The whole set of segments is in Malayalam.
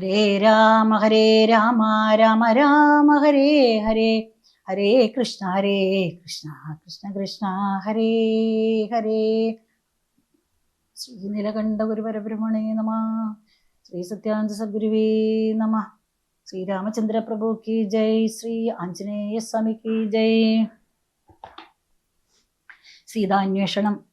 ഹരേ രാമ ഹരേ രാമ രാമ രാമ ഹരേ ഹരേ. ഹരേ കൃഷ്ണ ഹരേ കൃഷ്ണ കൃഷ്ണ കൃഷ്ണ ഹരേ ഹരേ. ശ്രീ നിലകണ്ഠ ഗുരുപരബ്രഹ്മണേ നമ. ശ്രീ സത്യാനന്ദ സദ്ഗുരുവേ നമ. ശ്രീരാമചന്ദ്ര പ്രഭു കി ജയ്. ശ്രീ ആഞ്ജനേയ സ്വാമി കി ജയ്. സീതാന്വേഷണം.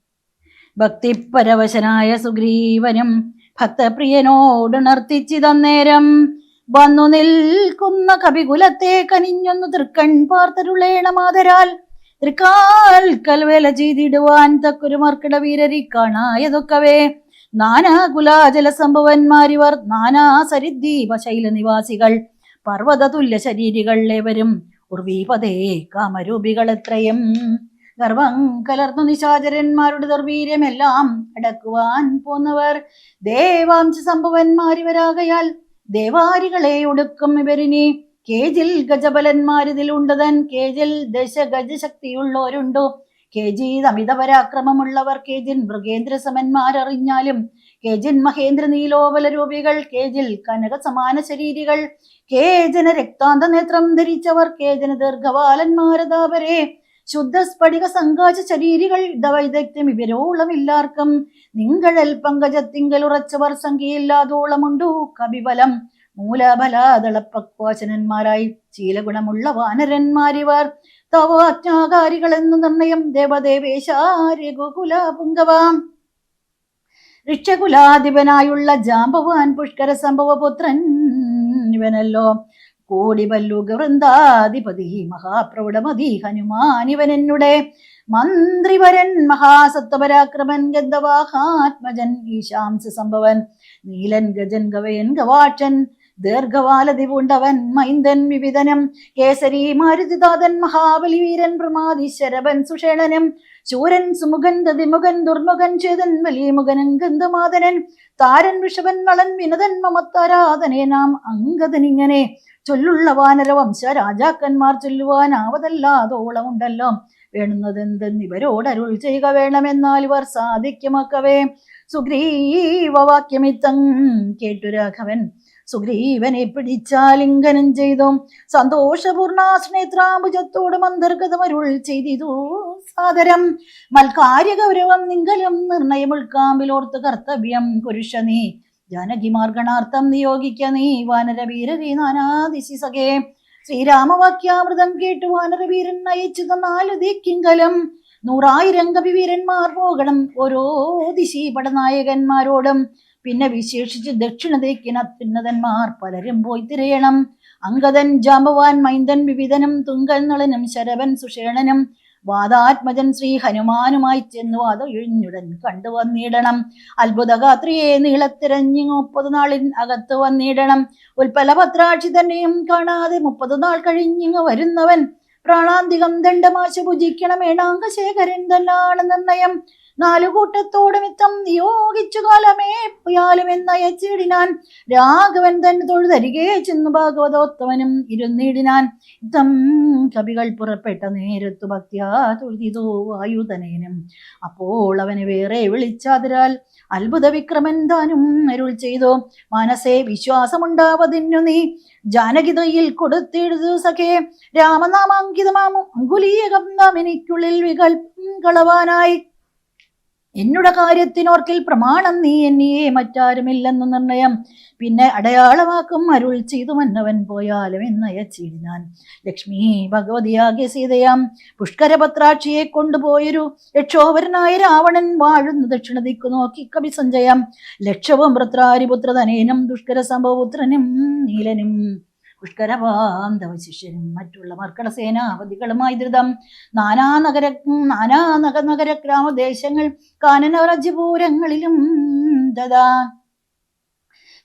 ഭക്തിപരവശനായ സുഗ്രീവനും ഭക്തപ്രിയനോടുണർത്തിച്ചിതന്നേരം വന്നു നിൽക്കുന്ന കവികുലത്തെ കനിഞ്ഞൊന്നു തൃക്കൺ പാർത്തരുളേണമാതരാൽ തൃക്കാൽ കൽവേല ചെയ്തിടുവാൻ തക്കൊരു മർക്കിട വീരരി കാണായതൊക്കവേ. നാനാ കുലാജല സംഭവന്മാരിവർ നാനാ സരിദ്വീപ ശൈല നിവാസികൾ പർവത തുല്യ ശരീരികൾ ഏവരും ഉർവീപതേ കാമരൂപികൾ എത്രയും ഗർവം കലർന്നു നിശാചരന്മാരുടെ ദുർവീര്യമെല്ലാം അടക്കുവാൻ പോന്നവർ ദേവാംശ സംഭവന്മാരിവരാകയാൽ ദേവാരികളെ ഒടുക്കും ഇവരിനെ. കേജിൽ ഗജബലന്മാരിതിലുണ്ടതൻ കേജിൽ ദശ ഗജശക്തിയുള്ളവരുണ്ടോ കേജി അമിത പരാക്രമമുള്ളവർ കേജിൻ മൃഗേന്ദ്ര സമന്മാരറിഞ്ഞാലും കേജിൻ മഹേന്ദ്ര നീലോപല രൂപികൾ കേജിൽ കനക സമാന ശരീരികൾ കേജന രക്താന്ത നേത്രം ധരിച്ചവർ കേജന ദീർഘവാലന്മാരതാപരെ. ശുദ്ധ സ്ഫടിക സങ്കാച ശരീരികൾ ദവൈദഗ്ധ്യം ഇവരോളം ഇല്ലാർക്കും. നിങ്ങളൽ പങ്കജത്തിങ്കൽ ഉറച്ചവർ സംഖ്യയില്ലാതോളമുണ്ടു. കവിബലം മൂലബലാദളപ്പക്വാചനന്മാരായി. ശീലഗുണമുള്ള വാനരന്മാരിവർ തവ അജ്ഞാകാരികളെന്നു നിർണയം ദേവദേവേശാരികുലപുങ്കവാം ഋക്ഷകുലാധിപനായുള്ള ജാമ്പവാൻ പുഷ്കര സംഭവപുത്രൻ ഇവനല്ലോ. കോടിപല്ലുക വൃന്ദാധിപതി മഹാപ്രൗഢമതി ഹനുമാൻ ഇവനെന്നുടെ. മന്ത്രിവരൻ മഹാസത്വപരാക്രമൻ ഗന്ധവാഹാത്മജൻ ഈശാംസ സംഭവൻ നീലൻ ഗജൻ ഗവയൻ ഗവാക്ഷൻ ദീർഘവാലതി പൂണ്ടവൻ മൈന്ദൻ വിവിധനം കേസരി മാരുതിദാതൻ മഹാബലി വീരൻ പ്രമാതി ശരവൻ സുഷേണനും ശൂരൻ സുമുഖൻ ദതിമുഖൻ ദുർമുഖൻ ചേതൻ വലിയമുഖനൻ ഗന്ധമാതനൻ താരൻ വൃഷഭൻ നളൻ വിനതൻ മമത്താരാധനേ നാം അങ്കദനിങ്ങനെ ചൊല്ലുള്ള വാനര വംശ രാജാക്കന്മാർ ചൊല്ലുവാൻ വേണുന്നത് വേണുന്നതെന്തെന്ന് ഇവരോട് അരുൾ ചെയ്യുക വേണമെന്നാൽ ഇവർ സാധിക്കുമൊക്കവേ. സുഗ്രീവവാക്യമിത്തം കേട്ടു രാഘവൻ. സുഗ്രീവനെ പിടിച്ചാലിംഗനം ചെയ്തു. സന്തോഷപൂർണാസ്നേത്രാംബുജത്തോട് മന്ദർഗതമരുൾ ചെയ്തു സാദരം. മൽക്കാര്യ ഗൗരവം നിങ്കലും നിർണയമുൾക്കാമ്പിലോർത്ത് കർത്തവ്യം പുരുഷ നീ ജാനകിമാർഗണാർത്ഥം നിയോഗിക്ക നീ വാനരവീരരി നാനാദിശി സഖേ ശ്രീരാമവാക്യാമൃതം കേട്ടു വാനരവീരൻ അയച്ചു നാലു ദിക്കിങ്കലം. നൂറായിരം കവിവീരന്മാർ പോകണം ഓരോ ദിശി പടനായകന്മാരോടും. പിന്നെ വിശേഷിച്ച് ദക്ഷിണ ദിക്കിന് അത്യുന്നതന്മാർ പലരും പോയി തിരയണം. അങ്കദൻ ജാമ്പവാൻ മൈന്ദൻ വിവിധനും തുങ്കൻ നളനും ശരവൻ സുഷേണനും വാദാത്മജൻ ശ്രീ ഹനുമാനുമായി ചെന്നു വാതൊഴിഞ്ഞുടൻ കണ്ടു വന്നിടണം. അത്ഭുതഗാത്രിയെ നീളത്തിരഞ്ഞു മുപ്പത് നാളിൻ അകത്ത് വന്നിടണം. ഉൽപ്പലപത്രാക്ഷി തന്നെയും കാണാതെ മുപ്പത് നാൾ കഴിഞ്ഞിങ്ങ് വരുന്നവൻ പ്രാണാന്തികം ദണ്ഡമാശ ഭുജിക്കണം ഏണാങ്കശേഖരൻ തന്നാണ് നിർണയം. നാലു കൂട്ടത്തോട് മിത്തം നിയോഗിച്ചു കാലമേ പോയാലും എന്നയച്ചിടിനാൻ രാഘവൻ തന്നെ തൊഴുതരികെ ചെന്നു ഭാഗവതോത്തവനും ഇരുന്നിടിനാൻ. ഇത്തം കവികൾ പുറപ്പെട്ട നേരത്തു ഭക്തിയാ തൊഴുതിതോ ആയുധനേനും. അപ്പോൾ അവന് വേറെ വിളിച്ചാതിരാൽ അത്ഭുത വിക്രമൻ താനും അരുൾ ചെയ്തു. മനസ്സേ വിശ്വാസമുണ്ടാവതിന്നു നീ ജാനകിതയിൽ കൊടുത്തെഴുതു സഖേ. രാമനാമാങ്കിതമാമു അങ്കുലീയകം നാം എനിക്കുള്ളിൽ വികൽപ്പം കളവാനായി. എന്നുടെ കാര്യത്തിനോർക്കിൽ പ്രമാണം നീ എന്നിയെ മറ്റാരുമില്ലെന്നു നിർണയം. പിന്നെ അടയാളമാക്കും അരുൾ ചെയ്തു മന്നവൻ പോയാലും എന്നയച്ചിടിനാൻ ലക്ഷ്മി ഭഗവതിയാകിയ സീതയാം പുഷ്കരപത്രാക്ഷിയെ കൊണ്ടുപോയൊരു രക്ഷോപരനായ രാവണൻ വാഴുന്ന ദക്ഷിണ ദിക്കു നോക്കി കവി സഞ്ജയം. ലക്ഷവും വൃത്രാരിപുത്രതനേനും ദുഷ്കര സംഭവപുത്രനും നീലനും. പുഷ്കരപാന്തവ ശിഷ്യനും മറ്റുള്ള മർക്കട സേനാപതികളുമായി ധൃതം. നാനാ നഗര നാനാ നഗ നഗര ഗ്രാമദേശങ്ങൾ കാനനവരജ്യപൂരങ്ങളിലും ദദാ.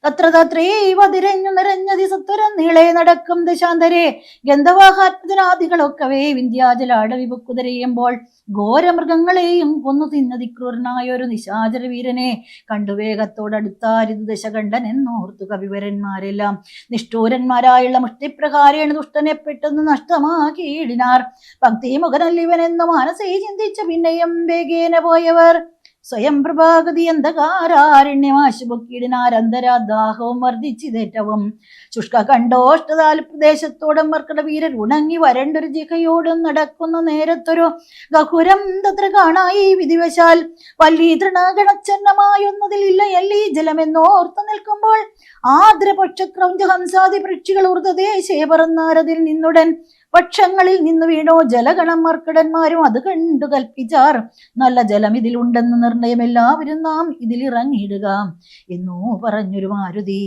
തത്ര തത്രേവ തിരഞ്ഞു നിറഞ്ഞതി സത്വരം നീളെ നടക്കും ദശാന്തരെ. ഗന്ധവാഹാത്മജനാദികളൊക്കവേ വിന്ധ്യാചലാടവി പൊക്കുതിരയുമ്പോൾ ഘോരമൃഗങ്ങളെയും കൊന്നു തിന്നതിക്രൂരനായ ഒരു നിശാചര വീരനെ കണ്ടുവേഗത്തോടടുത്താരിത് ദശകണ്ഠൻ എന്നോർത്തു കവിവരന്മാരെല്ലാം. നിഷ്ഠൂരന്മാരായുള്ള മുഷ്ടിപ്രകാരേണ ദുഷ്ടനെ പെട്ടെന്ന് നഷ്ടമാക്കിയിടിനാർ. ഭക്തി മുഖനല്ലിവനെന്ന് മനസ്സേ ചിന്തിച്ച പിന്നെയും വേഗേന പോയവർ. സ്വയം പ്രഭാഗതി അന്ധകാരാരണ്യമാശുപൊക്കിയിടിനാരന്തരാദാഹവും വർദ്ധിച്ചിതേറ്റവും. ശുഷ്ക കണ്ടോഷ്ടതാൽ പ്രദേശത്തോടും മർക്കട വീരർ ഉണങ്ങി വരണ്ടൊരു ജിഹയോടും നടക്കുന്ന നേരത്തൊരു ഗഹുരം തത്ര കാണായി വിധിവശാൽ വല്ലീ തൃണഗണച്ചന്നമായൊന്നതിലില്ല എല്ലീ ജലമെന്നോർത്തു നിൽക്കുമ്പോൾ ആദ്രപക്ഷ ക്രൗഞ്ച ഹംസാദി പക്ഷികൾ ഊർദ്ധദേശേ പറന്നാരതിൽ നിന്നുടൻ പക്ഷങ്ങളിൽ നിന്ന് വീണോ ജലഗണം മർക്കടന്മാരും അത് കണ്ടു കൽപ്പിച്ചാർ. നല്ല ജലം ഇതിലുണ്ടെന്ന് നിർണയം എല്ലാവരും നാം ഇതിലിറങ്ങിയിടുക എന്നോ പറഞ്ഞൊരു മാരുതി.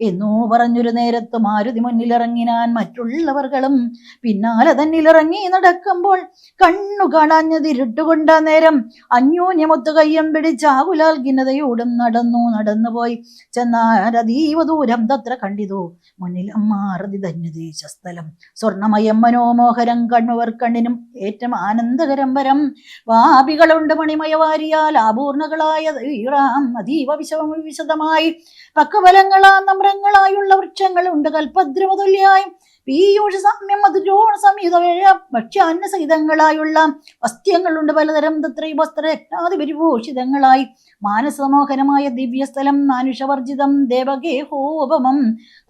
എന്നോ പറഞ്ഞൊരു നേരത്ത് മാരുതി മുന്നിലിറങ്ങിനാൻ മറ്റുള്ളവർകളും പിന്നാലെ തന്നിലിറങ്ങി നടക്കുമ്പോൾ കണ്ണു കാണാഞ്ഞതിരുട്ടുകൊണ്ട നേരം അന്യോന്യമൊത്തു കയ്യം പിടിച്ചാകുലാൽ ഖിന്നതയോടും നടന്നു നടന്നുപോയി. ചെന്നാരതീവ ദൂരം തത്ര കണ്ടിതു? മുന്നിലും മാറുതി ധന്യദേശ സ്ഥലം സ്വർണമയം മനോമോഹരം കണ്ണുവർ കണ്ണിനും ഏറ്റവും ആനന്ദകരം വരം. വാപികളുണ്ട് മണിമയവാരിയാൽ അപൂർണകളായ അതീവ വിശദമായി പക്കബലങ്ങളാ നമ്രങ്ങളായുള്ള വൃക്ഷങ്ങളുണ്ട് കൽപ്പദ്രമതുല്യായും പീയൂഷ സാമ്യം മധുരോണ സംയുത ഭക്ഷ്യാന്ന സഹിതങ്ങളായുള്ള വസ്ത്യങ്ങളുണ്ട്. പലതരം തത്ര വസ്ത്രയജ്ഞാതി പരിഭൂഷിതങ്ങളായി മാനസമോഹനമായ ദിവ്യസ്ഥലം മാനുഷവർജിതം ദേവഗേഹോപമം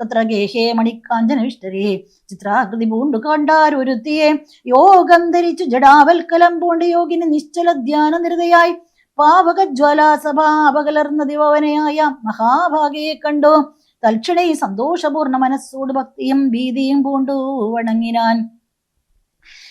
തത്ര ഗേഹേ മണിക്കാഞ്ചനവിഷ്ടരേ ചിത്രാകൃതി പൂണ്ടു കണ്ടാരൊരുത്തിയെ യോഗം ധരിച്ചു ജഡാവൽക്കലം പൂണ്ട് യോഗിന് നിശ്ചല ധ്യാന നിരതയായി പാവകജ്വലാസഭാപകലർന്ന ദിവവനയായ മഹാഭാഗയെ കണ്ടു. തൽക്ഷണേ സന്തോഷപൂർണ മനസ്സോട് ഭക്തിയും ഭീതിയും പൂണ്ടു വണങ്ങിനാൻ.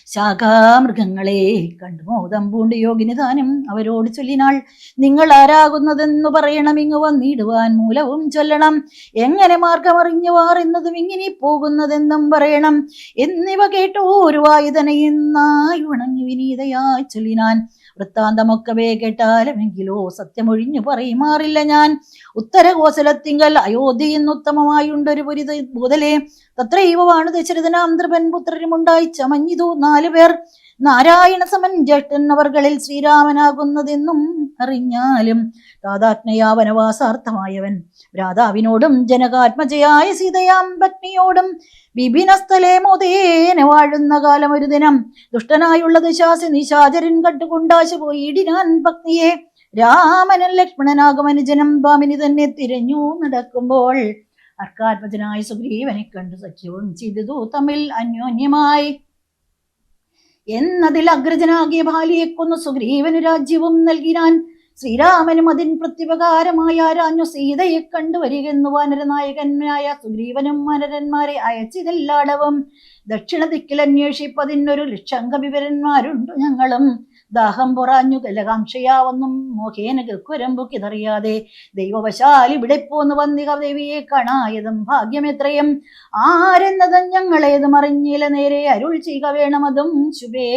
ശാഖാമൃഗങ്ങളെ കണ്ടു. മോദം പൂണ്ട് യോഗിനി താനും അവരോട് ചൊല്ലിനാൾ നിങ്ങൾ ആരാകുന്നതെന്നു പറയണം. ഇങ്ങു വന്നിടുവാൻ മൂലവും ചൊല്ലണം. എങ്ങനെ മാർഗമറിഞ്ഞുവാർ എന്നതും ഇങ്ങനെ പോകുന്നതെന്നും പറയണം. എന്നിവ കേട്ടു ഒരു വായുധനയെന്നായി ഉണങ്ങി വിനീതയായി ചൊല്ലിനാൻ. വൃത്താന്തമൊക്കവേ കേട്ടാലുമെങ്കിലോ സത്യമൊഴിഞ്ഞു പറയുമാറില്ല ഞാൻ. ഉത്തരകോസലത്തിങ്കൽ അയോധ്യയെന്നുത്തമമായുണ്ടൊരു പുരി മുതലേ തത്രൈവമാണ് ദശരഥനാം ധ്രുവൻ പുത്രരുമുണ്ടായി ചമഞ്ഞിതു നാലു പേർ നാരായണ സമൻ ജ്യേഷ്ഠൻ അവർകളിൽ ശ്രീരാമനാകുന്നതെന്നും അറിഞ്ഞാലും താതാത്മയാ വനവാസാർത്ഥമായവൻ ജനകാത്മജയായ സീതയാം പത്നിയോടും വിഭിനസ്ഥലേ മോദേന വാഴുന്ന കാലം ഒരു ദിനം. ദുഷ്ടനായുള്ള ദശാസി നിശാചരൻ കണ്ടുകൊണ്ടാശ പോയിടിനാൻ പത്നിയെ രാമനൻ ലക്ഷ്മണനാകും ഭാമിനി തന്നെ തിരഞ്ഞു നടക്കുമ്പോൾ. അർക്കാത്മജനായ സുഗ്രീവനെ കണ്ടു സഖ്യവും ചെയ്തു തമ്മിൽ അന്യോന്യമായി. എന്നതിൽ അഗ്രജനാകിയ ബാലിയെ കൊന്നു സുഗ്രീവന് രാജ്യവും നൽകിനാൻ ശ്രീരാമനും അതിൻ പ്രത്യുപകാരമായ ആരാഞ്ഞു സീതയെ കണ്ടുവരികെന്നു വാനരനായകന്മാരായ സുഗ്രീവനും വാനരന്മാരെ അയച്ചിതെല്ലാടവും. ദക്ഷിണ ദിക്കിൽ അന്വേഷിപ്പതിനൊരു ലക്ഷംഗ വിവരന്മാരുണ്ട് ഞങ്ങളും. ദാഹം പൊറാഞ്ഞു കലകാംക്ഷയാവെന്നും മോഹേന ഗക്കുരമ്പുക്കിതറിയാതെ ദൈവവശാലി ഇവിടെ പോന്നു വന്നിക ദേവിയെ കാണായതും ഭാഗ്യമെത്രയും. ആരെന്നതും ഞങ്ങളേതും അറിഞ്ഞില്ല നേരെ അരുൾ ചെയ്യുക വേണമതും ശുഭേ.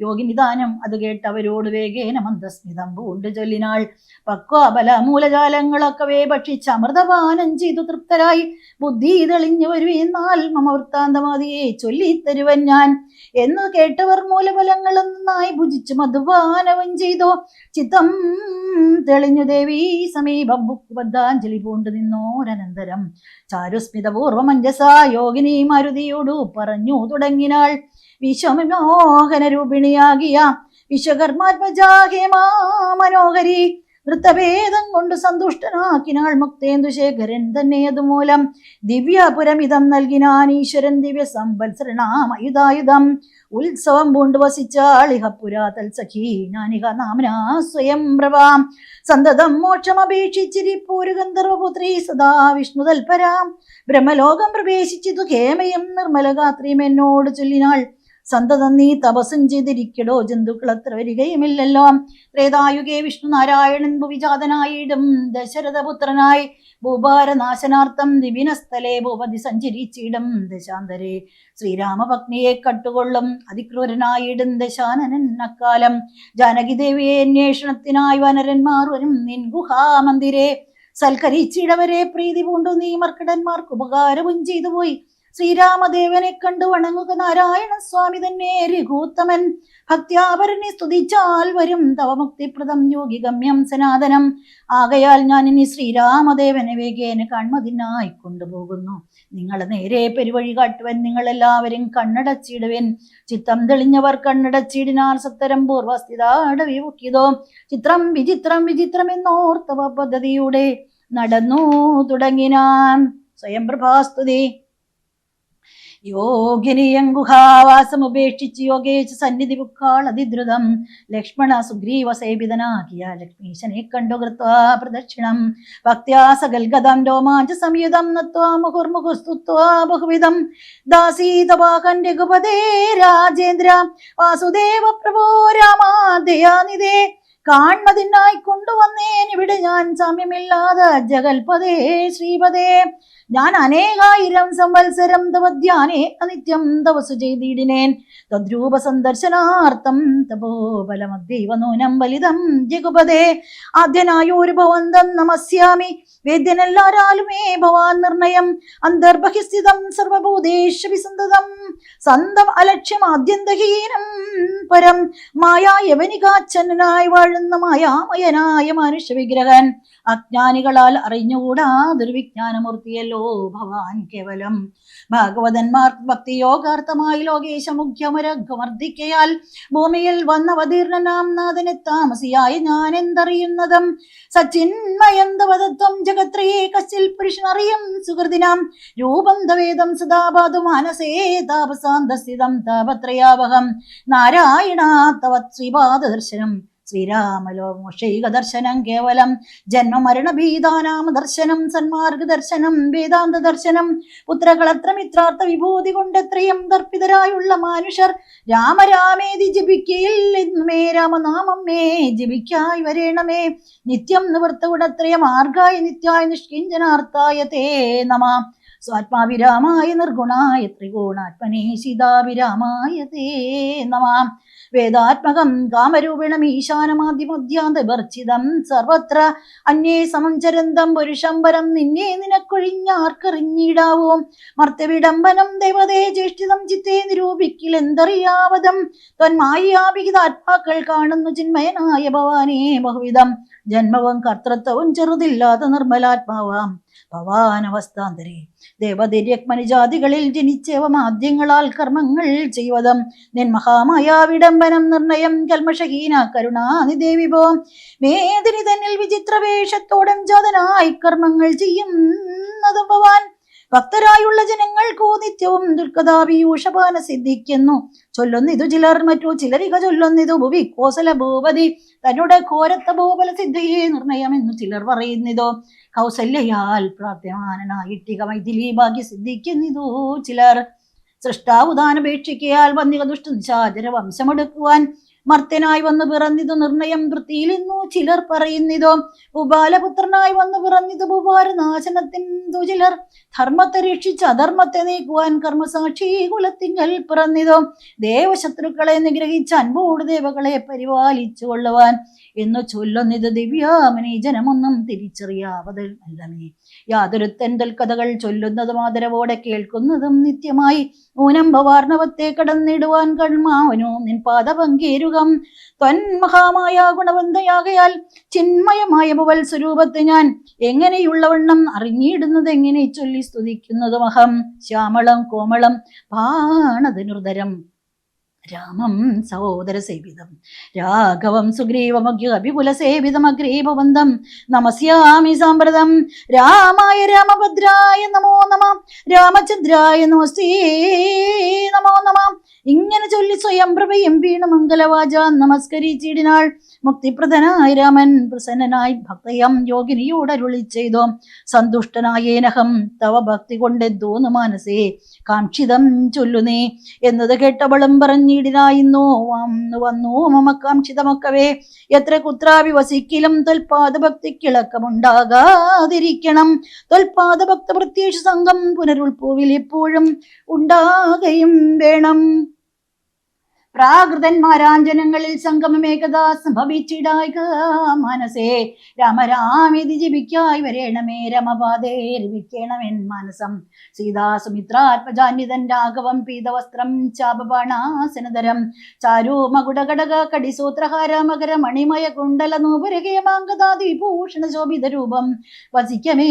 യോഗിനിദാനം അത് കേട്ടവരോട് വേഗേന മന്ദസ്മിതം പൂണ്ട് ചൊല്ലിനാൾ. പക്വാബല മൂലജാലങ്ങളൊക്കവേ ഭക്ഷിച്ച് അമൃതപാനം ചെയ്തു തൃപ്തരായി. ബുദ്ധി തെളിഞ്ഞു വരുവെന്നാൽ മമ വൃത്താന്തമാതിയെ ചൊല്ലിത്തരുവൻ ഞാൻ. എന്ന് കേട്ടവർ മൂലഫലങ്ങളും നന്നായി ഭുജിച്ചു മധുപാനവും ചെയ്തു. ചിത്തം തെളിഞ്ഞു ദേവി സമീപം ബദ്ധാഞ്ജലി പൂണ്ടു നിന്നോരനന്തരം. ചാരുസ്മിതപൂർവമഞ്ജസ യോഗിനി മരുതിയോടു പറഞ്ഞു തുടങ്ങിനാൾ. വിശ്വമനോഹന രൂപിണിയാകിയ വിശ്വകർമാത്മജാഹേമാ മനോഹരി നൃത്തഭേദം കൊണ്ട് സന്തുഷ്ടനാക്കിനാൾ മുക്തേന്ദുശേഖരൻ തന്നെ അതുമൂലം ദിവ്യപുരമിതം നൽകിനാൻ ഈശ്വരൻ ദിവ്യ സംവത്സരണാമയുധായുധം ഉത്സവം പൂണ്ടു വസിച്ചാളിഹപുരാ തൽസഖി ഞാനിഹ നാമനാ സ്വയം പ്രഭാം. സന്തതം മോക്ഷമപേക്ഷിച്ചിരിപ്പൂരു ഗന്ധർവപുത്രി സദാ വിഷ്ണു തൽപരാം. ബ്രഹ്മലോകം പ്രവേശിച്ചിതു കേമയും നിർമ്മലഗാത്രിയും എന്നോട് ചൊല്ലിനാൾ സന്തതം നീ തപസ്സും ചെയ്തിരിക്കടോ? ജന്തുക്കൾ അത്ര വരികയുമില്ലല്ലോ. ത്രേതായുഗേ വിഷ്ണു നാരായണൻ ഭുവിജാതനായിടും. ദശരഥപുത്രനായി ഭൂഭാരനാശനാർത്ഥം ദിവിനസ്ഥലേ ഭൂപതി സഞ്ചരിച്ചിടും. ദശാന്തരെ ശ്രീരാമപത്നിയെ കട്ടുകൊള്ളും. അതിക്രൂരനായിടും ദശാനനൻ അക്കാലം. ജാനകിദേവിയെ അന്വേഷണത്തിനായി വനരന്മാർ വരും. നിൻ ഗുഹാമന്ദിരെ സൽക്കരിച്ചിടവരെ പ്രീതി പൂണ്ടു. നീ മർക്കടന്മാർക്ക് ഉപകാരവും ചെയ്തു പോയി ശ്രീരാമദേവനെ കണ്ടു വണങ്ങുക നാരായണ സ്വാമി തന്നെ രഘൂത്തമൻ. ഭക്ത്യാപരനെ സ്തുതിച്ചാൽ വരും തവ മുക്തിപ്രദം യോഗി ഗമ്യം സനാതനം. ആകയാൽ ഞാൻ ഇനി ശ്രീരാമദേവനെ വേഗേന കൺമതിനായി കൊണ്ടുപോകുന്നു. നിങ്ങൾ നേരെ പെരുവഴി കാട്ടുവൻ നിങ്ങൾ എല്ലാവരും കണ്ണടച്ചിടുവൻ. ചിത്തം തെളിഞ്ഞവർ കണ്ണടച്ചിടിനാൽ സത്തരം പൂർവസ്ഥിതാടവി മുക്കിയതോ ചിത്രം വിചിത്രം വിചിത്രം എന്നോർത്തവ പദ്ധതിയുടെ നടന്നു തുടങ്ങിനാൻ സ്വയം പ്രഭാസ്തുതി യോഗിനിയം ഗുഹാവാസമുപേക്ഷിച്ച് യോഗേച്ച് സന്നിധി ബുക്കാൾ അതിദ്രുതം. ലക്ഷ്മണ സുഗ്രീവ സേവിതനാകിയ ലക്ഷ്മീശനെ കണ്ടു കൃത്വാ പ്രദക്ഷിണം. ഭക്ത്യാ സകൽഗതം രോമാഞ്ച സംയുതം നത്വാ മുഹുർമുഹുസ്തുത്വാ ബഹുവിധം. ദാസീതവാഹൻ രഘുപതേ രാജേന്ദ്ര വാസുദേവ പ്രഭോ രാമാദയാനിതേ കാൺമതിനായി കൊണ്ടുവന്നേൻ ഇവിടെ ഞാൻ സമയമില്ലാതെ ജഗൽപദേ ശ്രീപതേ. ഞാൻ അനേകായിരം സംവത്സരം തവധ്യാനേ അനിത്യം തപസ്സു ചെയ്തിടിനേൻ. തദ്രൂപ സന്ദർശനാർത്ഥം തപോബലമദ്ദൈവ നൂനം ബലിതം ജഗുപതേ ആദ്യനായൊരു ഭവന്തം നമസ്യാമി. വേദ്യനെല്ലാരാലുമേ ഭവാൻ നിർണയം. അന്തർബഹിസ്ഥിതം സർവഭൂതേഷ വിസന്തതം. സന്തം അലക്ഷ്യം ആദ്യന്തഹീനം പരം. മായായവനികാച്ഛനായി വാഴുന്ന മായാമയനായ മനുഷ്യ വിഗ്രഹൻ അജ്ഞാനികളാൽ അറിഞ്ഞുകൂടാ ദുർവിജ്ഞാനമൂർത്തിയല്ലോ ഭവാൻ കേവലം ഭാഗവതന്മാർ ഭക്തിയോഗാർത്ഥമായി ലോകേശ മുഖ്യമരഘുമർദ്ദിക്കയാൽ ഭൂമിയിൽ വന്നവതീർണനാം നാഥനെ താമസിയായി ഞാൻ എന്തറിയുന്നതും സച്ചിന്മയന്തവതത്വം ജഗത്രയേ കശ്ചിൽ പുരുഷനറിയും സുഹൃതിനാം രൂപം തവേദം സദാപാതു മാനസേ താപസാന്തസ്ഥിതം താപത്രയാവഹം നാരായണ തവത് ശ്രീപാദദർശനം ശ്രീരാമലോ മോഷൈക ദർശനം കേവലം ജന്മമരണഭീതാനാമ ദർശനം സന്മാർഗ ദർശനം വേദാന്ത ദർശനം പുത്രകളത്ര മിത്രാർത്ഥ വിഭൂതി കൊണ്ടെത്രയും ദർപ്പിതരായുള്ള മനുഷ്യർ രാമരാമേതി ജപിക്കയില്ലെന്നുമേ രാമനാമമേ ജപിക്കായി വരേണമേ. നിത്യം നിവൃത്തകുടത്രയ മാർഗായ നിത്യായ നിഷ്കിഞ്ചനാർത്ഥായ തേ നമ. സ്വാത്മാവിരാമായ നിർഗുണായ ത്രികോണാത്മനേ സീതാവിരാമായ തേ നമ. വേദാത്മകം കാമരൂപിണം ഈശാനമാദ്യമധ്യാന്തവർച്ചിതം സർവത്ര അന്യേ സമം ചരന്തം പുരുഷംബരം നിന്നെ നിനക്കൊഴിഞ്ഞാർക്കറിഞ്ഞിടാവോ? മർത്തവിടംബനം ദേവതേ ജ്യേഷ്ഠിതം ചിത്തേ നിരൂപിക്കിലെന്തറിയാവതം ത്വന്മായാപിഹിതാത്മാക്കൾ കാണുന്നു ചിന്മയനായ ഭവാനേ. ബഹുവിധം ജന്മവും കർത്തൃത്വവും ചെറുതില്ലാത്ത നിർമ്മലാത്മാവാം. ഭവാനവസ്ഥാന്തരേ. ദേവതിര്യക്മനിജാതികളിൽ ജനിച്ചവ മാധ്യങ്ങളാൽ കർമ്മങ്ങൾ ചെയ്വതം. നിൻ മഹാമായ വിടംബനം നിർണയം കൽമഷഹീന കരുണാനി കരുണാനിദേവിഭോ മേദിനി തന്നിൽ വിചിത്ര വേഷത്തോടം ജാതനായി കർമ്മങ്ങൾ ചെയ്യുന്നതും ഭവാൻ. ഭക്തരായുള്ള ജനങ്ങൾക്കോ നിത്യവും ദുർഗതാഭിയൂഷപാന സിദ്ധിക്കുന്നു ചൊല്ലുന്നിതു ചിലർ മറ്റു ചിലരിക ചൊല്ലുന്നിതു ഭുവി കോസല ഭൂപതി തന്നുടെ ഘോരത്ത ഭൂപല നിർണയം എന്ന് ചിലർ പറയുന്നിതോ കൗസല്യയാൽ പ്രാപ്യമാനായിട്ടിക മൈഥിലി ഭാഗ്യ സിദ്ധിക്കുന്നിതോ ചിലർ. സൃഷ്ടാവുദാനപേക്ഷിക്കയാൽ വന്നിക ദുഷ്ടനിശാചര വംശമെടുക്കുവാൻ മർത്യനായി വന്നു പിറന്നിതു നിർണയം വൃത്തിയിലിന്നു. ചിലർ പറയുന്നിതോ ഭൂപാലപുത്രനായി വന്നു പിറന്നിതു ഭൂപാരനാശനത്തിനു ചിലർ. ധർമ്മത്തെ രക്ഷിച്ച് അധർമ്മത്തെ നീക്കുവാൻ കർമ്മസാക്ഷി കുലത്തിങ്കൽ പിറന്നിതോ ദേവശത്രുക്കളെ നിഗ്രഹിച്ച് അൻപോട് ദേവകളെ പരിപാലിച്ചു കൊള്ളുവാൻ. എന്ന് ചൊല്ലുന്നിത് ദിവ്യാമനി ജനമൊന്നും തിരിച്ചറിയാവത് അല്ലമേ. യാതൊരുത്തൻ കഥകൾ ചൊല്ലുന്നതും ആദരവോടെ കേൾക്കുന്നതും നിത്യമായി ഊനം ഭവാർണവത്തെ കടന്നിടുവാൻ കൺമാവനു നിൻ പാദ പങ്കേരുകം. ത്വന്മഹാമായ ഗുണവന്തയാകയാൽ ചിന്മയമായ മുവൽ സ്വരൂപത്തെ ഞാൻ എങ്ങനെയുള്ളവണ്ണം അറിഞ്ഞിടുന്നത് എങ്ങനെ ചൊല്ലി സ്തുതിക്കുന്നതുമഹം. ശ്യാമളം കോമളം ബാണധനുർധരം രാമം സഹോദര സേവിതം. രാഘവം സുഗ്രീവമഗ്യ അഭികുല സേവിതം അഗ്രീഭവന്തം നമസ്യാമി സാമ്പ്രതം. രാമായ രാമഭദ്രായ നമോ നമ. രാമചന്ദ്രായ നമസ്തേ നമോ നമ. ഇങ്ങനെ ചൊല്ലി സ്വയം പ്രഭയും വീണ മംഗലവാച നമസ്കരിച്ചിടിനാൾ. മുക്തിപ്രദനായ രാമൻ പ്രസന്നനായി ഭക്തയം യോഗിനിയോട് അരുളി ചെയ്തോ സന്തുഷ്ടനായേനഹം തവ ഭക്തി കൊണ്ടെന്തോന്നു മനസ്സേ കാക്ഷിതം ചൊല്ലുനേ എന്നത് കേട്ടവളും പറഞ്ഞിടിനായിരുന്നു വന്നു മമ കാക്ഷിതമൊക്കവേ. എത്ര കുത്രാവി വസിക്കിലും തൊൽപാദഭക്തിക്കിളക്കമുണ്ടാകാതിരിക്കണം. തൊൽപാദഭക്ത പ്രത്യേക സംഘം പുനരുൾപ്പൂവിൽ എപ്പോഴും ഉണ്ടാകയും വേണം. പ്രാകൃതന്മാരാഞ്ജനങ്ങളിൽ സംഗമം ഏകദാ സംഭവിച്ചിടായിക മനസ്സേ. രാമരാമിതി ജീവിക്കായി വരേണമേ രമപാതേ മനസം സീതാസുമിത്രാത്മജാന്യതൻ രാഘവം പീതവസ്ത്രം ചാപബാണാസനതരം ചാരു മകുടകടക കടിസൂത്രഹാര മകര മണിമയ കുണ്ടല നൂപുരകേമാങ്കദാതി വിഭൂഷണ ശോഭിത രൂപം. വസിക്കമേ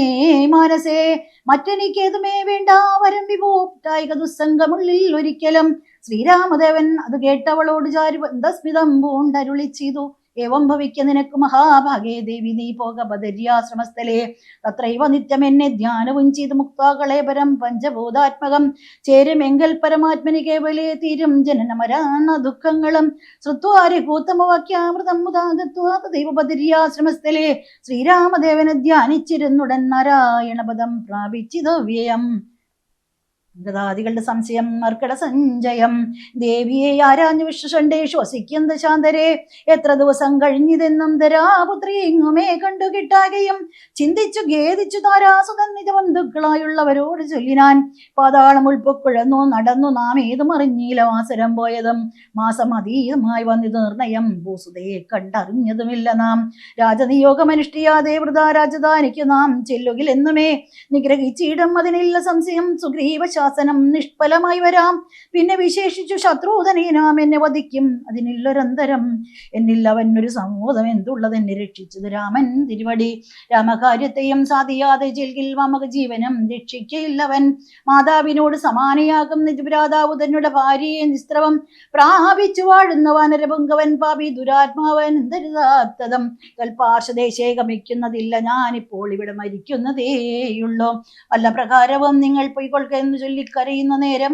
മനസേ മറ്റെനിക്കേതുമേ വേണ്ട വരം വിഭൂട്ടായിക ദുസ്സംഗമുള്ളിൽ ഒരിക്കലും ശ്രീരാമദേവൻ അത് കേട്ടവളോട് ചാരു ബന്ധസ്മിതം പൂണ്ടരുളി ചെയ്തു? ഏവം ഭവിക്ക നിനക്ക് മഹാഭാഗേ ദേവി നീ പോക ബദര്യാശ്രമസ്ഥലേ. തത്രൈവ നിത്യം എന്നെ ധ്യാനവും ചെയ്ത് മുക്താകളേപരം പഞ്ചഭൂതാത്മകം. ചേരുമെങ്കൽ പരമാത്മനി കേവലേ തീരും ജനന മരണ ദുഃഖങ്ങളും. ശ്രുത്വാരി കൂത്തമവാക്യാമൃതം മുതാകത്വാ ദൈവ ബദര്യാശ്രമസ്ഥലേ. ശ്രീരാമദേവനെ ധ്യാനിച്ചിരുന്നുടൻ നാരായണപദം പ്രാപിച്ചിതോ വ്യയം ഗതാദികളുടെ സംശയം മർക്കട സഞ്ചയം. ദേവിയെ ആരാഞ്ഞു വിശ്വസണ്ടേ ശ്വസിക്കുന്ന ശാന്തരെ എത്ര ദിവസം കഴിഞ്ഞിതെന്നും ധരാപുത്രി ഇങ്ങുമേ കണ്ടു കിട്ടാകയും ചിന്തിച്ചു ഖേദിച്ചു താരാസുതൻ നിജ ബന്ധുക്കളായുള്ളവരോട് ചൊല്ലിനാൻ. പാതാളം ഉൾപ്പൊക്കുഴന്നു നടന്നു നാം ഏതും അറിഞ്ഞില്ല വാസരം പോയതും. മാസം അതീതമായി വന്നിത് നിർണയം. ഭൂസുതയെ കണ്ടറിഞ്ഞതുമില്ല നാം. രാജനിയോഗമനുഷ്ഠിയാതെ വൃതാ രാജധാനിക്ക് നാം ചെല്ലുകിൽ എന്നുമേ നിഗ്രഹിച്ചിടം അതിനില്ല സംശയം. സുഗ്രീവ ശാസനം നിഷ്ഫലമായി വരാം. പിന്നെ വിശേഷിച്ചു ശത്രുധനെ നാം എന്നെ വധിക്കും. അതിനില്ലൊരന്തരം എന്നിൽ ഒരു സമൂഹം എന്തുള്ളത്? എന്നെ രക്ഷിച്ചത് രാമൻ തിരുവടി. രാമകാര്യത്തെയും സാധിയാതെ ചെൽകിൽ മമക ജീവനം രക്ഷിക്കയില്ലവൻ മാതാവിനോട് സമാനയാകും നിജപുരാതാവ് തന്നുടെ ഭാര്യയെ നിസ്ത്രവം പ്രാപിച്ചു വാഴുന്ന വാനരപുങ്കവൻ പാപി ദുരാത്മാവൻ എന്തരുതാത്തതം കൽപാർശദേശേ ഗമിക്കുന്നതില്ല ഞാനിപ്പോൾ ഇവിടെ മരിക്കുന്നതേയുള്ളൂ. വല്ല പ്രകാരവും നിങ്ങൾ പൊയ്ക്കൊള്ളുക എന്ന് ചൊല്ലിക്കരയുന്ന നേരം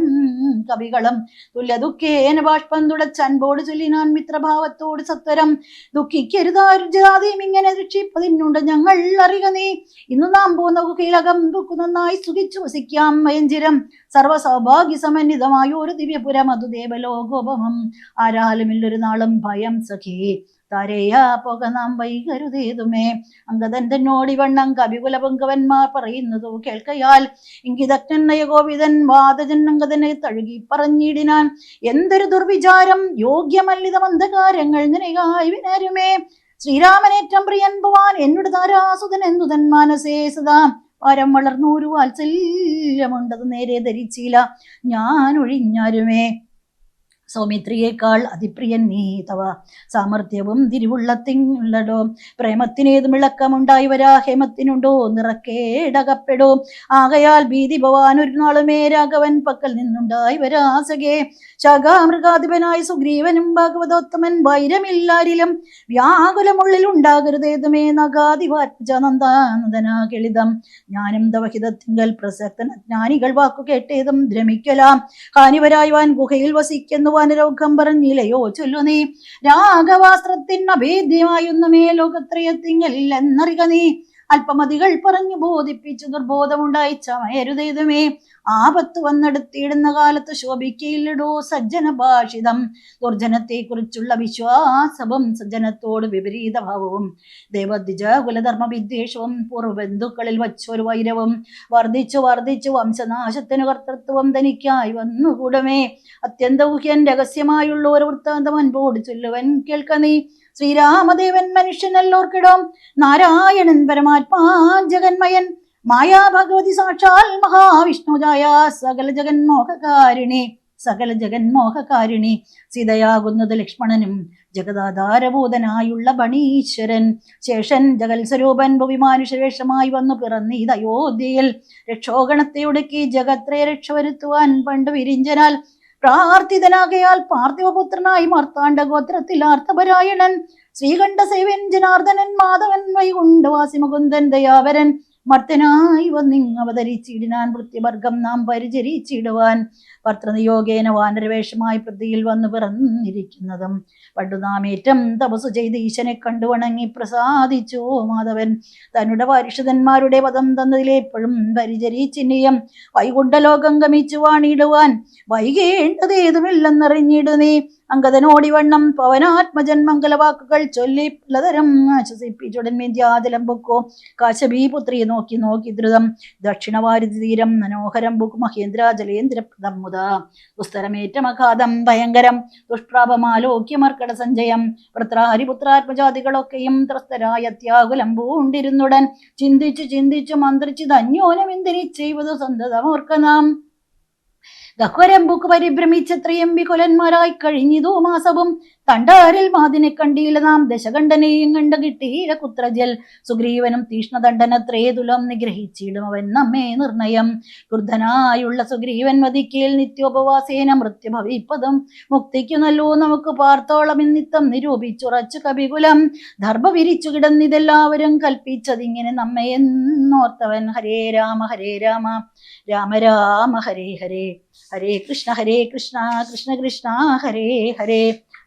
കവികളും തുല്യ ദുഃഖേന ബാഷ്പം തുടച്ചൻപോട് ചൊല്ലിനാൻ മിത്രഭാവത്തോട് സത്വരം. ദുഃഖിക്കരുതാരുജാതിയും ഇങ്ങനെ രക്ഷിപ്പതിനുണ്ട് ഞങ്ങൾ അറിയുക നീ. ഇന്ന് നാം പോന്ന ഗുഹയിലകം ദുഃഖു നന്നായി സുഖിച്ചു വസിക്കാം മയഞ്ചിരം. സർവസൗഭാഗ്യ സമന്വിതമായ ഒരു ദിവ്യപുരം അതു ദേവലോകോപമം ആരാലുമില്ലൊരു നാളും ഭയം സഖി. താരേയാ പോക നാം വൈകരുതേതുമേ. അങ്കദൻ തന്നോടി വണ്ണം കവികുലപങ്കവന്മാർ പറയുന്നതു കേൾക്കയാൽ ഇങ്കിതജ്ഞൻ ഗോപിതൻ വാദജൻ അങ്കദനെ തഴുകി പറഞ്ഞിടിനാൻ. എന്തൊരു ദുർവിചാരം യോഗ്യമല്ലിത മന്ദകാരങ്ങൾ നിനയായി വിനരുമേ. ശ്രീരാമനേറ്റം പ്രിയൻ ഭവാൻ എന്നോട് താരാസുതൻ എന്തുതൻ മാനസേ സദാ. പരം വളർന്നൂരു വാത്സല്യമുണ്ടത് നേരെ ധരിച്ചില്ല ഞാൻ ഒഴിഞ്ഞാരുമേ. സൗമിത്രിയേക്കാൾ അതിപ്രിയൻ നീ തവ. സാമർഥ്യവും തിരുവുള്ളത്തിനുള്ളടോ. പ്രേമത്തിനേതും ഇളക്കമുണ്ടായി വരാ. ഹേമത്തിനുണ്ടോ? നിറക്കേടകപ്പെടോ ആകയാൽ ഭീതി ഭവാൻ ഒരു നാളുമേ രാഘവൻ പക്കൽ നിന്നുണ്ടായി വരാസകെ ശാഖാമൃഗാധിപനായ സുഗ്രീവനും ഭാഗവതോത്തമൻ വൈരമില്ലാരിലും വ്യാകുലമുള്ളിൽ ഉണ്ടാകരുതേതുമേ നഗാധിവാത്മജ നന്ദാനന്ദനാ കിളിതം. ജ്ഞാനം തവഹിതത്തിങ്കൽ പ്രസക്തന ജ്ഞാനികൾ വാക്കു കേട്ടേതും ദ്രമിക്കലാം. ഹാനിവരായുവാൻ ഗുഹയിൽ വസിക്കുന്നു വനരോഗം പറഞ്ഞില്ലയോ ചൊല്ലു നീ. രാഘവാസ്ത്രത്തിന് അഭേദ്യമായൊന്നുമേ ലോകത്രയത്തിങ്ങലില്ലെന്നറിക നീ. അല്പമതികൾ പറഞ്ഞു ബോധിപ്പിച്ചു ദുർബോധമുണ്ടായി ചമയരുതേതുമേ ആപത്ത് വന്നെടുത്തിടുന്ന കാലത്ത് ശോഭിക്കയില്ലടോ സജ്ജന ഭാഷിതം ദുർജനത്തെ കുറിച്ചുള്ള വിശ്വാസവും സജ്ജനത്തോട് വിപരീത ഭാവവും ദേവദ്വിജ കുലധർമ്മ വിദ്വേഷവും പൂർവബന്ധുക്കളിൽ വച്ചൊരു വൈരവും വർദ്ധിച്ചു വർദ്ധിച്ചു വംശനാശത്തിന് കർത്തൃത്വം തനിക്കായി വന്നുകൂടമേ. അത്യന്തൗഹ്യൻ രഹസ്യമായുള്ള ഒരു വൃത്താന്തം അൻപോട് ചൊല്ലുവൻ കേൾക്ക നീ. ശ്രീരാമദേവൻ മനുഷ്യനല്ലോർക്കിടം നാരായണൻ പരമാത്മാ ജഗന്മയൻ. മായാ ഭഗവതി സാക്ഷാൽ മഹാവിഷ്ണുജായ സകല ജഗന്മോഹകാരിണി സകല ജഗന്മോഹകാരിണി. സീതയാകുന്നത് ലക്ഷ്മണനും ജഗദാധാരഭൂതനായുള്ള ബണീശ്വരൻ. ശേഷൻ ജഗൽ സ്വരൂപൻ ഭുവിമാനുഷവേഷമായി വന്നു പിറന്നീ അയോധ്യയിൽ രക്ഷോഗണത്തെ ഉടുക്കി ജഗത്രയെ രക്ഷ വരുത്തുവാൻ പണ്ട് വിരിഞ്ചനാൽ പ്രാർത്ഥിതനാകയാൽ പാർത്ഥിവപുത്രനായി മാർത്താണ്ഡ ഗോത്രത്തിൽ ആർത്തപരായണൻ ശ്രീകണ്ഠ സേവൻ ജനാർദ്ദനൻ മാധവൻ വൈകുണ്ഠവാസി മുകുന്ദൻ ദയാവരൻ. മർത്തനായി വന്നിങ് അവതരിച്ചിടിനാൻ വൃത്തിവർഗം നാം പരിചരിച്ചിടുവാൻ. ഭർത്തൃനിയോഗേന വാനരവേഷമായി പ്രതിയിൽ വന്നു പിറന്നിരിക്കുന്നതും പണ്ടു നാം ഏറ്റം തപസ് ചെയ്ത് ഈശനെ കണ്ടു വണങ്ങി പ്രസാദിച്ചു മാധവൻ. തന്നുടെ പരിഷതന്മാരുടെ പദം തന്നതിലെപ്പോഴും പരിചരിച്ചിനിയം. വൈകുണ്ഠലോകം ഗമിച്ചു വാണിടുവാൻ വൈകേണ്ടതേതുമില്ലെന്നറിഞ്ഞിടു നീ അങ്കദനോടിവണ്ണം പവനാത്മജൻ മംഗലവാക്കുകൾ ചൊല്ലി പലതരം ആശ്വസിപ്പിച്ചുടൻ ബുക്കോ പൊക്കോ. കാശബീപുത്രിയെ നോക്കി നോക്കി ദ്രുതം. ദക്ഷിണവാരി തീരം മനോഹരം ബുക്ക് മഹേന്ദ്രാജലേന്ദ്രപ്രദം മുത ദുസ്തരമേറ്റമഘാതം ഭയങ്കരം ദുഷ്പ്രാപമാലോക്യമർക്കട സഞ്ജയം വൃത്രാഹരിപുത്രാത്മജാതികളൊക്കെയും ത്രസ്തരായ ത്യാകുലം പൂണ്ടിരുന്നുടൻ ചിന്തിച്ചു ചിന്തിച്ചു മന്ത്രിച്ചു ധന്യോനമെന്തിനി ചെയ്വതു സന്തതമോർക്കനാം ഗഹ്വരംബുക്ക് പരിഭ്രമിച്ചത്രയും വികുലന്മാരായി കഴിഞ്ഞിതു മാസവും തണ്ടാരിൽ മാതിനെ കണ്ടീല നാം ദശകണ്ഠനെയും കണ്ട കിട്ടിയില കുത്രജൽ. സുഗ്രീവനും തീഷ്ണദണ്ഡന തുലം നിഗ്രഹിച്ചിടും അവൻ നമ്മെ നിർണയം. ക്രുദ്ധനായുള്ള സുഗ്രീവൻ വധിക്കേൽ നിത്യോപവാസേന മൃത്യുഭവിപ്പതും. മുക്തിക്കു നല്ലോ നമുക്ക് പാർത്തോളം എന്നിത്തം നിരൂപിച്ചുറച്ചു കപികുലം. ദർഭ വിരിച്ചു കിടന്നിതെല്ലാവരും കൽപ്പിച്ചതിങ്ങനെ നമ്മെ എന്നോർത്തവൻ. ഹരേ രാമ ഹരേ രാമ. രാമ രാമ ഹരേ ഹരേ. ഹരേ കൃഷ്ണ ഹരേ കൃഷ്ണ. കൃഷ്ണ കൃഷ്ണ ഹരേ ഹരേ.